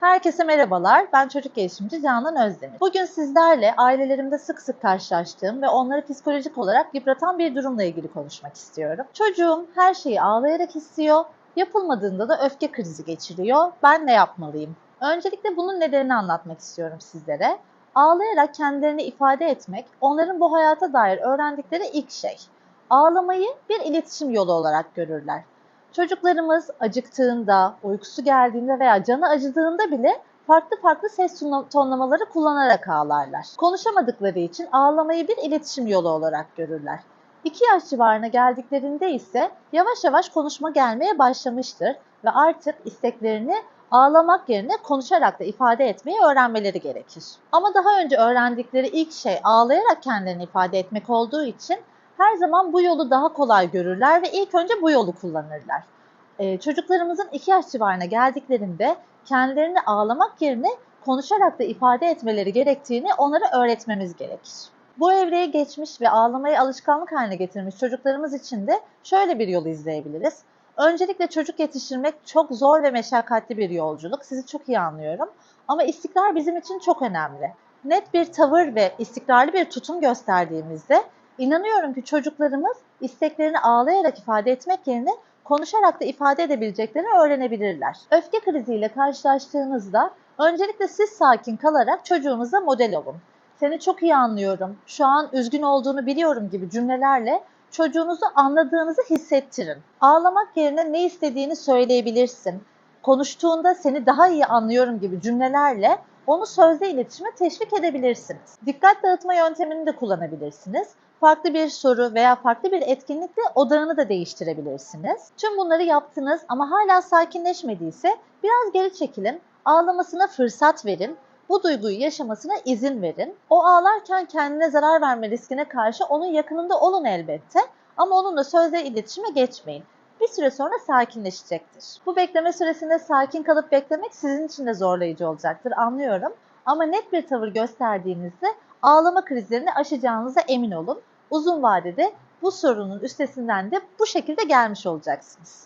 Herkese merhabalar. Ben çocuk gelişimci Canan Özdemir. Bugün sizlerle ailelerimde sık sık karşılaştığım ve onları psikolojik olarak yıpratan bir durumla ilgili konuşmak istiyorum. Çocuğum her şeyi ağlayarak istiyor, yapılmadığında da öfke krizi geçiriyor. Ben ne yapmalıyım? Öncelikle bunun nedenini anlatmak istiyorum sizlere. Ağlayarak kendilerini ifade etmek, onların bu hayata dair öğrendikleri ilk şey. Ağlamayı bir iletişim yolu olarak görürler. Çocuklarımız acıktığında, uykusu geldiğinde veya canı acıdığında bile farklı farklı ses tonla- tonlamaları kullanarak ağlarlar. Konuşamadıkları için ağlamayı bir iletişim yolu olarak görürler. 2 yaş civarına geldiklerinde ise yavaş yavaş konuşma gelmeye başlamıştır ve artık isteklerini ağlamak yerine konuşarak da ifade etmeyi öğrenmeleri gerekir. Ama daha önce öğrendikleri ilk şey ağlayarak kendilerini ifade etmek olduğu için her zaman bu yolu daha kolay görürler ve ilk önce bu yolu kullanırlar. Ee, çocuklarımızın 2 yaş civarına geldiklerinde kendilerini ağlamak yerine konuşarak da ifade etmeleri gerektiğini onlara öğretmemiz gerekir. Bu evreye geçmiş ve ağlamayı alışkanlık haline getirmiş çocuklarımız için de şöyle bir yol izleyebiliriz. Öncelikle çocuk yetiştirmek çok zor ve meşakkatli bir yolculuk. Sizi çok iyi anlıyorum. Ama istikrar bizim için çok önemli. Net bir tavır ve istikrarlı bir tutum gösterdiğimizde İnanıyorum ki çocuklarımız isteklerini ağlayarak ifade etmek yerine konuşarak da ifade edebileceklerini öğrenebilirler. Öfke kriziyle karşılaştığınızda öncelikle siz sakin kalarak çocuğunuza model olun. Seni çok iyi anlıyorum, şu an üzgün olduğunu biliyorum gibi cümlelerle çocuğunuzu anladığınızı hissettirin. Ağlamak yerine ne istediğini söyleyebilirsin. Konuştuğunda seni daha iyi anlıyorum gibi cümlelerle onu sözle iletişime teşvik edebilirsiniz. Dikkat dağıtma yöntemini de kullanabilirsiniz farklı bir soru veya farklı bir etkinlikle odağını da değiştirebilirsiniz. Tüm bunları yaptınız ama hala sakinleşmediyse biraz geri çekilin, ağlamasına fırsat verin, bu duyguyu yaşamasına izin verin. O ağlarken kendine zarar verme riskine karşı onun yakınında olun elbette ama onunla sözle iletişime geçmeyin. Bir süre sonra sakinleşecektir. Bu bekleme süresinde sakin kalıp beklemek sizin için de zorlayıcı olacaktır anlıyorum. Ama net bir tavır gösterdiğinizde ağlama krizlerini aşacağınıza emin olun. Uzun vadede bu sorunun üstesinden de bu şekilde gelmiş olacaksınız.